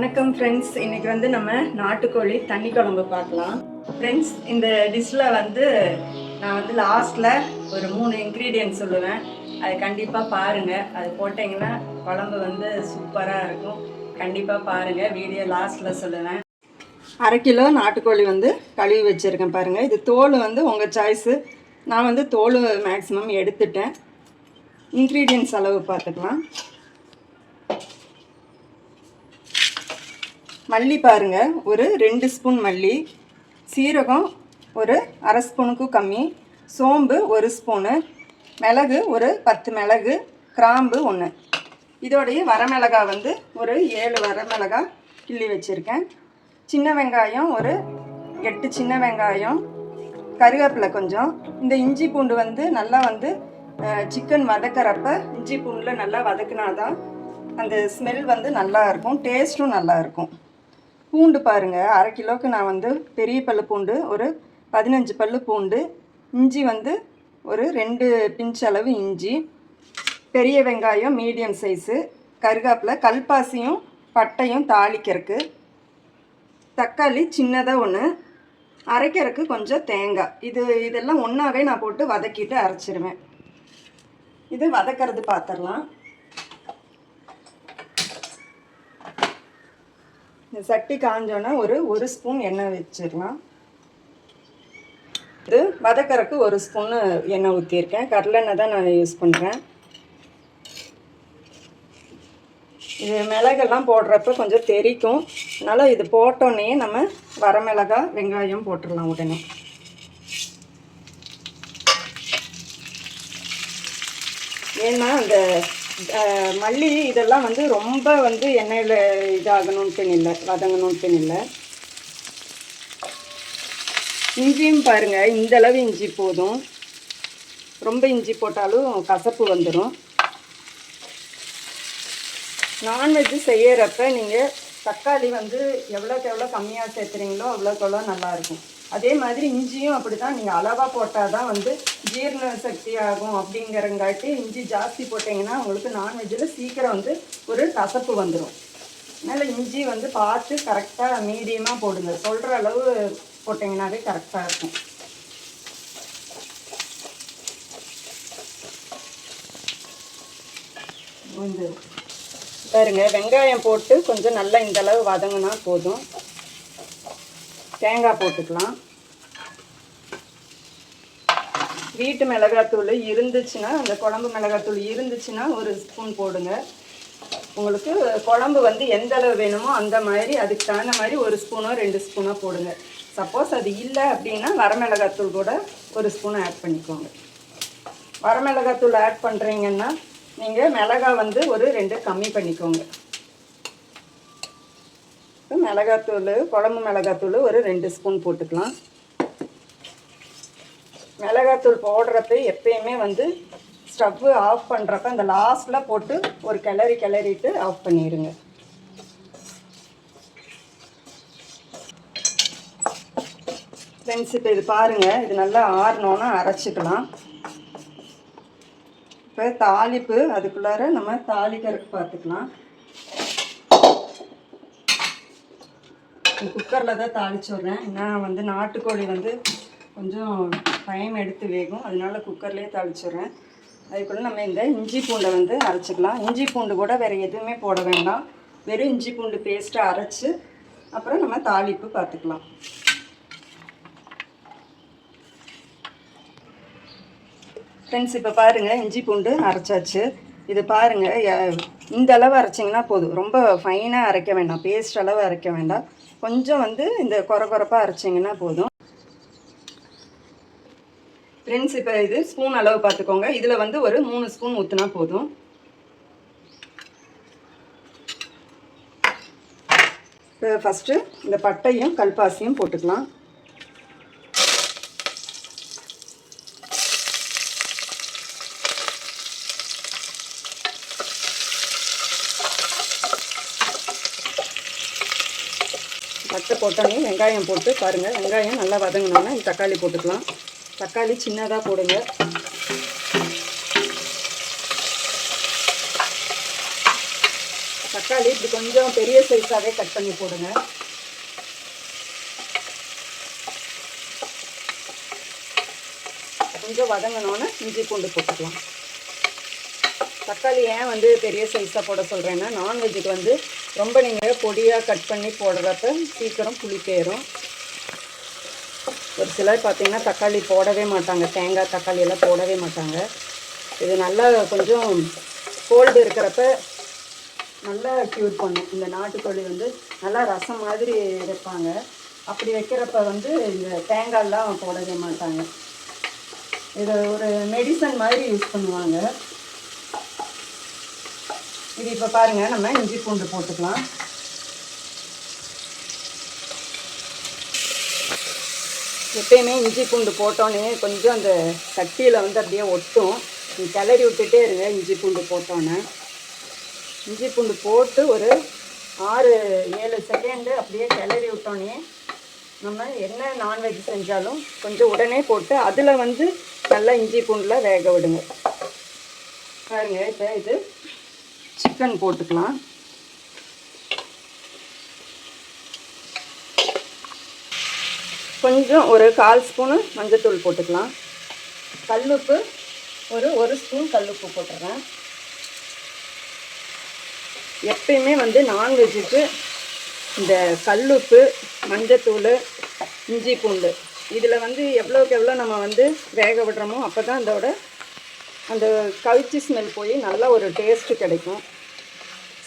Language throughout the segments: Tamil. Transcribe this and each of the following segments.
வணக்கம் ஃப்ரெண்ட்ஸ் இன்னைக்கு வந்து நம்ம நாட்டுக்கோழி தண்ணி குழம்பு பார்க்கலாம். ஃப்ரெண்ட்ஸ் இந்த டிஷ்ஷில் வந்து நான் வந்து லாஸ்ட்டில் ஒரு மூணு இன்க்ரீடியன்ட் சொல்லுவேன். அது கண்டிப்பாக பாருங்கள் அது போட்டிங்கன்னா குழம்பு வந்து சூப்பராக இருக்கும். கண்டிப்பாக பாருங்கள் வீடியோ லாஸ்ட்டில் சொல்லுவேன். அரை கிலோ நாட்டுக்கோழி வந்து கழுவி வச்சுருக்கேன் பாருங்கள் இது தோல் வந்து உங்கள் சாய்ஸு நான் வந்து தோல் மேக்ஸிமம் எடுத்துட்டேன். இன்க்ரீடியன்ட்ஸ் அளவு பார்த்துக்கலாம். மல்லி பாருங்கள் ஒரு ரெண்டு ஸ்பூன் மல்லி. சீரகம் ஒரு அரை ஸ்பூனுக்கும் கம்மி. சோம்பு ஒரு ஸ்பூனு. மிளகு ஒரு பத்து மிளகு. கிராம்பு ஒன்று இதோடைய வரமிளகா வந்து ஒரு ஏழு வரமிளகா கிள்ளி வச்சுருக்கேன். சின்ன வெங்காயம் ஒரு எட்டு சின்ன வெங்காயம். கருவேப்பிலை கொஞ்சம். இந்த இஞ்சி பூண்டு வந்து நல்லா வந்து சிக்கன் வதக்கிறப்ப இஞ்சி பூண்டில் நல்லா வதக்குனாதான் அந்த ஸ்மெல் வந்து நல்லா இருக்கும். டேஸ்ட்டும் நல்லா இருக்கும். பூண்டு பாருங்கள் அரை கிலோவுக்கு நான் வந்து பெரிய பல்லு பூண்டு ஒரு பதினஞ்சு பல்லு பூண்டு இஞ்சி வந்து ஒரு ரெண்டு பிஞ்ச் அளவு இஞ்சி பெரிய வெங்காயம் மீடியம் சைஸு கருகாப்பில் கல்பாசியும் பட்டையும் தாளிக்கிறதுக்கு தக்காளி சின்னதாக ஒன்று அரைக்கிறதுக்கு கொஞ்சம் தேங்காய் இது இதெல்லாம் ஒன்றாவே நான் போட்டு வதக்கிட்டு அரைச்சிருவேன். இது வதக்கிறது பார்த்துடலாம் இந்த சட்டி காஞ்சோன்னா ஒரு ஒரு ஸ்பூன் எண்ணெய் வச்சிடலாம். இது வதக்கறக்கு ஒரு ஸ்பூனு எண்ணெய் ஊற்றியிருக்கேன் கடலெண்ணெய் தான் நான் யூஸ் பண்ணுறேன் இது மிளகெல்லாம் போடுறப்ப கொஞ்சம் தெறிக்கும் அதனால் இது போட்டோன்னே நம்ம வரமிளகா வெங்காயம் போட்டுடலாம் உடனே. ஏன்னா அந்த மல்லி இதெல்லாம் வந்து ரொம்ப வந்து எண்ணெயில் இதாகணுன்ட்டு இல்லை வதங்கணுன்ட்டு இல்லை இஞ்சியும் பாருங்கள் இந்த அளவு இஞ்சி போதும். ரொம்ப இஞ்சி போட்டாலும் கசப்பு வந்துடும் நான்வெஜ்ஜு செய்யறப்ப நீங்கள் தக்காளி வந்து எவ்வளோக்கு எவ்வளோ கம்மியாக சேர்த்துறீங்களோ அவ்வளோக்கு எவ்வளோ நல்லாயிருக்கும் அதே மாதிரி இஞ்சியும் அப்படி தான் நீங்கள் அளவாக போட்டால் தான் வந்து ஜீரண சக்தி ஆகும் அப்படிங்கிறங்காட்டி இஞ்சி ஜாஸ்தி போட்டிங்கன்னா உங்களுக்கு நான்வெஜ்ஜில் சீக்கிரம் வந்து ஒரு கசப்பு வந்துடும் அதனால் இஞ்சி வந்து பார்த்து கரெக்டாக மீடியமாக போடுங்க. சொல்கிற அளவு போட்டிங்கனாவே கரெக்டாக இருக்கும். வந்து பாருங்க வெங்காயம் போட்டு கொஞ்சம் நல்லா இந்த அளவு வதங்கினா போதும். தேங்காய் போட்டுக்கலாம். வீட்டு மிளகாத்தூள் இருந்துச்சுன்னா அந்த குழம்பு மிளகாத்தூள் இருந்துச்சுன்னா ஒரு ஸ்பூன் போடுங்க. உங்களுக்கு குழம்பு வந்து எந்த அளவு வேணுமோ அந்த மாதிரி அதுக்கு தகுந்த மாதிரி ஒரு ஸ்பூனோ ரெண்டு ஸ்பூனோ போடுங்க. சப்போஸ் அது இல்லை அப்படின்னா வரமிளகாத்தூள் கூட ஒரு ஸ்பூன் ஆட் பண்ணிக்கோங்க. வரமிளகாத்தூள் ஆட் பண்ணுறீங்கன்னா நீங்கள் மிளகா வந்து ஒரு ரெண்டு கம்மி பண்ணிக்கோங்க. மிளகாத்தூள் குழம்பு மிளகாத்தூள் ஒரு ரெண்டு ஸ்பூன் போட்டுக்கலாம். மிளகாத்தூள் போடுறப்ப எப்பயுமே வந்து ஸ்டவ்வு ஆஃப் பண்ணுறப்ப அந்த லாஸ்ட்டில் போட்டு ஒரு கிளறி கிளறிட்டு ஆஃப் பண்ணிடுங்க. ஃப்ரெண்ட்ஸ் இப்போ இது பாருங்கள் இது நல்லா ஆறினோன்னா அரைச்சிக்கலாம். இப்போ தாளிப்பு அதுக்குள்ளார நம்ம தாளிக்கிறதுக்கு பார்த்துக்கலாம். குக்கரில் தான் தாளிச்சு விட்றேன் நான் வந்து நாட்டுக்கோழி வந்து கொஞ்சம் டைம் எடுத்து வேகும். அதனால குக்கர்லேயே தாளிச்சிடுறேன். அதுக்குள்ளே நம்ம இந்த இஞ்சி பூண்டை வந்து அரைச்சிக்கலாம். இஞ்சி பூண்டு கூட வேறு எதுவுமே போட வேண்டாம். வெறும் இஞ்சி பூண்டு பேஸ்ட்டை அரைச்சி அப்புறம் நம்ம தாளிப்பு பார்த்துக்கலாம். ஃப்ரெண்ட்ஸ் இப்போ பாருங்கள் இஞ்சி பூண்டு அரைச்சாச்சு. இது பாருங்கள் இந்த அளவு அரைச்சிங்கன்னா போதும். ரொம்ப ஃபைனாக அரைக்க வேண்டாம். பேஸ்ட் அளவு அரைக்க வேண்டாம். கொஞ்சம் வந்து இந்த கொர கொரப்பாக அரைச்சிங்கன்னா போதும். ஃப்ரெண்ட்ஸ் இப்போ இது ஸ்பூன் அளவு பார்த்துக்கோங்க. இதில் வந்து ஒரு மூணு ஸ்பூன் ஊற்றினா போதும். இப்போ ஃபஸ்ட்டு இந்த பட்டையும் கல்பாசியும் போட்டுக்கலாம் பட்டை போட்டோன்னே வெங்காயம் போட்டு பாருங்கள் வெங்காயம் நல்லா வதங்கினோன்னா தக்காளி போட்டுக்கலாம். தக்காளி சின்னதாக போடுங்க. தக்காளி இப்படி கொஞ்சம் பெரிய சைஸாகவே கட் பண்ணி போடுங்க. கொஞ்சம் வதங்கினோன்னே இஞ்சி பூண்டு போட்டுக்கலாம். தக்காளி ஏன் வந்து பெரிய சைஸாக போட சொல்கிறேன்னா நான்வெஜ்ஜுக்கு வந்து ரொம்ப நீங்கள் பொடியாக கட் பண்ணி போடுறப்ப சீக்கிரம் புளி போயிடும் ஒரு சிலர் பார்த்திங்கன்னா தக்காளி போடவே மாட்டாங்க. தேங்காய் தக்காளி எல்லாம் போடவே மாட்டாங்க. இது நல்லா கொஞ்சம் கோல்டு இருக்கிறப்ப நல்லா க்யூர் பண்ணும். இந்த நாட்டுக்கோழி வந்து நல்லா ரசம் மாதிரி வைப்பாங்க. அப்படி வைக்கிறப்ப வந்து இந்த தேங்காயெல்லாம் போடவே மாட்டாங்க. இதை ஒரு மெடிசன் மாதிரி யூஸ் பண்ணுவாங்க. இது இப்போ பாருங்கள் நம்ம இஞ்சி பூண்டு போட்டுக்கலாம். எப்பயுமே இஞ்சி பூண்டு போட்டோன்னே கொஞ்சம் அந்த சட்டியில் வந்து அப்படியே ஒட்டும். நீ கிளறி விட்டுட்டே இருங்க இஞ்சி பூண்டு போட்டோன்னே இஞ்சி பூண்டு போட்டு ஒரு ஆறு ஏழு செகண்டு அப்படியே கிளறி விட்டோன்னே நம்ம என்ன நான்வெஜ் செஞ்சாலும் கொஞ்சம் உடனே போட்டு அதில் வந்து நல்லா இஞ்சி பூண்டில் வேக விடுங்க. பாருங்கள் இப்போ இது சிக்கன் போட்டுக்கலாம். கொஞ்சம் ஒரு கால் ஸ்பூனு மஞ்சத்தூள் போட்டுக்கலாம். கல்லுப்பு ஒரு ஒரு ஸ்பூன் கல்லுப்பு போட்டுறேன். எப்பயுமே வந்து நான்வெஜ்ஜுக்கு இந்த கல்லுப்பு மஞ்சத்தூள் இஞ்சி பூண்டு இதில் வந்து எவ்வளோக்கு எவ்வளோ நம்ம வந்து வேக விடுறோமோ அப்போ தான் அதோட அந்த கவிச்சி ஸ்மெல் போய் நல்ல ஒரு டேஸ்ட்டு கிடைக்கும்.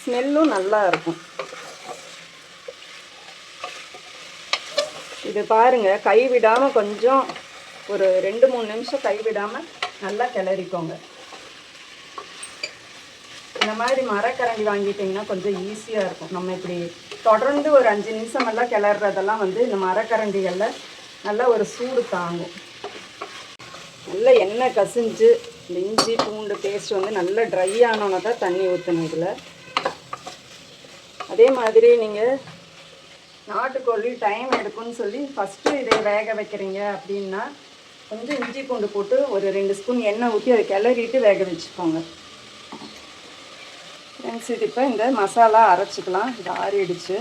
ஸ்மெல்லும் நல்லா இருக்கும். இது பாருங்க கை விடாமல் கொஞ்சம் ஒரு ரெண்டு மூணு நிமிஷம் கை விடாமல் நல்லா கிளறிக்கோங்க. இந்த மாதிரி மரக்கரண்டி வாங்கிட்டிங்கன்னா கொஞ்சம் ஈஸியாக இருக்கும். நம்ம இப்படி தொடர்ந்து ஒரு அஞ்சு நிமிஷம் எல்லாம் கிளறதெல்லாம் வந்து இந்த மரக்கரண்டிகளில் நல்லா ஒரு சூடு தாங்கும். நல்லா எண்ணெய் கசிஞ்சு இந்த இஞ்சி பூண்டு பேஸ்ட் வந்து நல்லா ட்ரை ஆனோன்னு தான் தண்ணி ஊற்றணும் இதில். அதே மாதிரி நீங்கள் நாட்டுக்கோழி டைம் எடுக்கும்னு சொல்லி ஃபஸ்ட்டு இதை வேக வைக்கிறீங்க அப்படின்னா கொஞ்சம் இஞ்சி பூண்டு போட்டு ஒரு ரெண்டு ஸ்பூன் எண்ணெய் ஊற்றி அதை கிளறிட்டு வேக வச்சுக்கோங்க. ஃப்ரெண்ட்ஸ் இது இப்போ இந்த மசாலா அரைச்சிக்கலாம். இது ஆறிடுச்சு.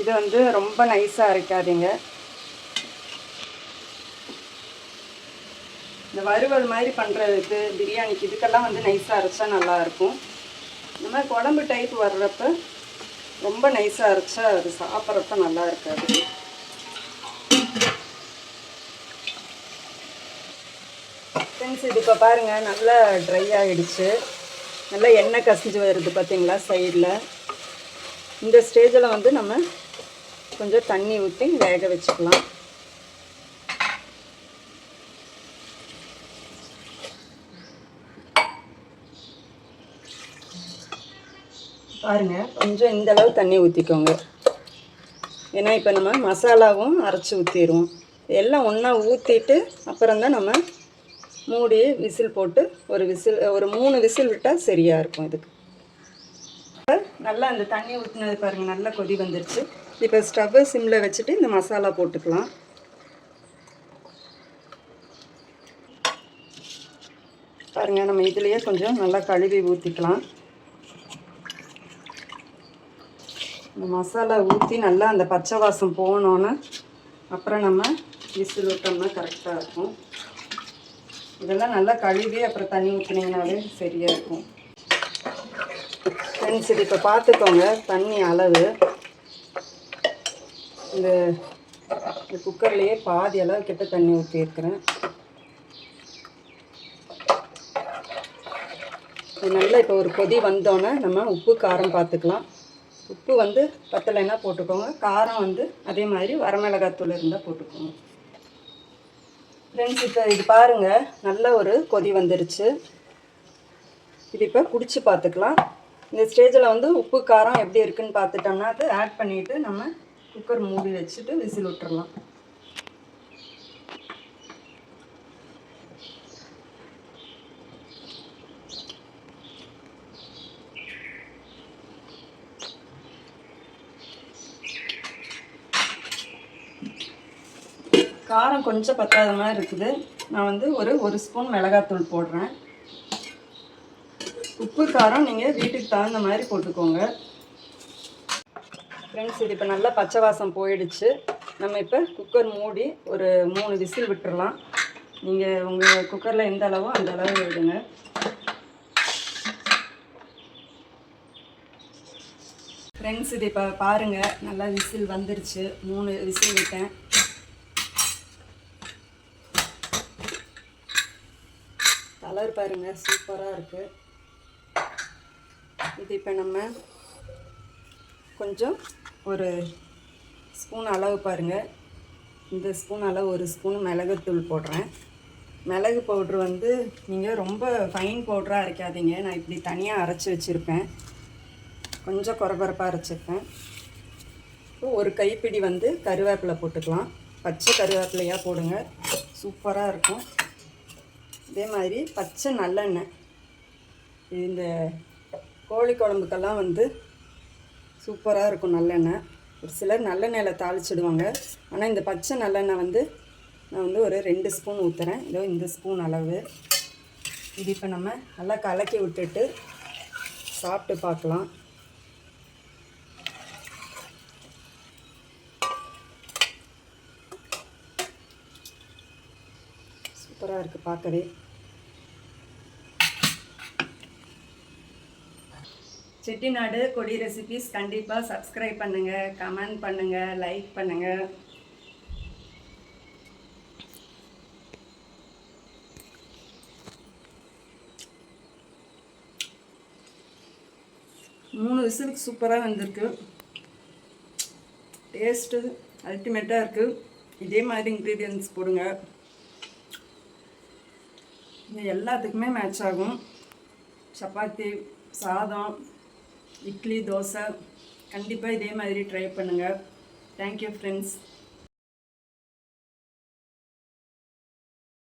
இது வந்து ரொம்ப நைஸாக அரைக்காதீங்க. இந்த வறுவல் மாதிரி பண்ணுறதுக்கு பிரியாணிக்கு இதுக்கெல்லாம் வந்து நைஸாக அரைச்சா நல்லாயிருக்கும் இந்த மாதிரி குழம்பு டைப் வர்றப்ப ரொம்ப நைஸாக அரைச்சா அது சாப்பிட்றப்ப நல்லா இருக்காது. ஃப்ரெண்ட்ஸ் இது இப்போ பாருங்கள் நல்லா ட்ரை ஆகிடுச்சு நல்லா எண்ணெய் கசிஞ்சு வருது பார்த்தீங்களா சைடில் இந்த ஸ்டேஜில் வந்து நம்ம கொஞ்சம் தண்ணி ஊற்றி வேக வச்சுக்கலாம். பாருங்கள் கொஞ்சம் இந்த அளவு தண்ணி ஊற்றிக்கோங்க ஏன்னா இப்போ நம்ம மசாலாவும் அரைச்சி ஊற்றிடுவோம் எல்லாம் ஒன்றா ஊற்றிட்டு அப்புறம் தான் நம்ம மூடி விசில் போட்டு ஒரு விசில் ஒரு மூணு விசில் விட்டால் சரியாக இருக்கும் இதுக்கு. நல்லா அந்த தண்ணி ஊற்றினது பாருங்கள் நல்லா கொதி வந்துருச்சு. இப்போ ஸ்டவ்வை சிம்மில் வச்சுட்டு இந்த மசாலா போட்டுக்கலாம். பாருங்கள் நம்ம இதுலேயே கொஞ்சம் நல்லா கழுவி ஊற்றிக்கலாம் இந்த மசாலா ஊற்றி நல்லா அந்த பச்சை வாசம் போனோன்னே அப்புறம் நம்ம விசில் விட்டோம்னா கரெக்டாக இருக்கும். இதெல்லாம் நல்லா கழுவி அப்புறம் தண்ணி ஊற்றினீங்கனாலே சரியாக இருக்கும். ஃப்ரெண்ட்ஸ் இது இப்போ பார்த்துக்கோங்க தண்ணி அளவு. இந்த இந்த குக்கர்லேயே பாதி அளவு கிட்ட தண்ணி ஊற்றியிருக்கிறேன் நல்லா இப்போ ஒரு கொதி வந்தோன்னே நம்ம உப்பு காரம் பார்த்துக்கலாம் உப்பு வந்து பத்தலைன்னா போட்டுக்கோங்க. காரம் வந்து அதே மாதிரி வரமிளகாத்தூள் இருந்தால் போட்டுக்கோங்க. ஃப்ரெண்ட்ஸ் இப்போ இது பாருங்கள் நல்ல ஒரு கொதி வந்துருச்சு. இது இப்போ குடிச்சு பார்த்துக்கலாம் இந்த ஸ்டேஜில் வந்து உப்பு காரம் எப்படி இருக்குன்னு பார்த்துட்டோம்னா அது ஆட் பண்ணிவிட்டு நம்ம குக்கர் மூடி வச்சுட்டு விசில் விட்டுறலாம். காரம் கொஞ்சம் பத்தாத மாதிரி இருக்குது. நான் வந்து ஒரு ஒரு ஸ்பூன் மிளகாத்தூள் போடுறேன். உப்பு காரம் நீங்கள் வீட்டுக்கு தகுந்த மாதிரி போட்டுக்கோங்க. ஃப்ரெண்ட்ஸ் இது இப்போ நல்லா பச்சை வாசம் போயிடுச்சு. நம்ம இப்போ குக்கர் மூடி ஒரு மூணு விசில் விட்டுறலாம். நீங்கள் உங்கள் குக்கரில் எந்த அளவோ அந்த அளவு விடுங்க ஃப்ரெண்ட்ஸ் இது இப்போ பாருங்கள் நல்லா விசில் வந்துருச்சு. மூணு விசில் விட்டேன். கலர் பாருங்கள் சூப்பராக இருக்குது இது இப்போ நம்ம கொஞ்சம் ஒரு ஸ்பூன் அளவு பாருங்கள் இந்த ஸ்பூன் அளவு ஒரு ஸ்பூன் மிளகுத்தூள் போடுறேன். மிளகு பவுட்ரு வந்து நீங்கள் ரொம்ப ஃபைன் பவுட்ராக அரைக்காதீங்க. நான் இப்படி தனியாக அரைச்சி வச்சுருப்பேன். கொஞ்சம் குறபரப்பாக அரைச்சிருப்பேன். ஒரு கைப்பிடி வந்து கருவேப்பிலை போட்டுக்கலாம். பச்சை கருவேப்பிலையாக போடுங்க. சூப்பராக இருக்கும். இதே மாதிரி பச்சை நல்லெண்ணெய். இந்த கோழி குழம்புக்கெல்லாம் வந்து சூப்பராக இருக்கும் நல்லெண்ணெய். ஒரு சிலர் நல்லெண்ணெயில் தாளிச்சிடுவாங்க. ஆனால் இந்த பச்சை நல்லெண்ணெய் வந்து நான் வந்து ஒரு ரெண்டு ஸ்பூன் ஊற்றுறேன் இதோ இந்த ஸ்பூன் அளவு. இது இப்போ நம்ம நல்லா கலக்கி விட்டுட்டு சாப்பிட்டு பார்க்கலாம். சூப்பராக இருக்குது பார்க்கவே செட்டிநாடு கொடி ரெசிபிஸ் கண்டிப்பாக சப்ஸ்கிரைப் பண்ணுங்கள் கமெண்ட் பண்ணுங்கள் லைக் பண்ணுங்கள் மூணு விசிலுக்கு சூப்பராக வந்திருக்கு. டேஸ்ட்டு அல்டிமேட்டாக இருக்குது இதே மாதிரி இன்க்ரீடியன்ஸ் போடுங்க. இது எல்லாத்துக்குமே மேட்ச் ஆகும். சப்பாத்தி சாதம் இட்லி தோசை. கண்டிப்பாக இதே மாதிரி ட்ரை பண்ணுங்கள் தேங்க்யூ ஃப்ரெண்ட்ஸ்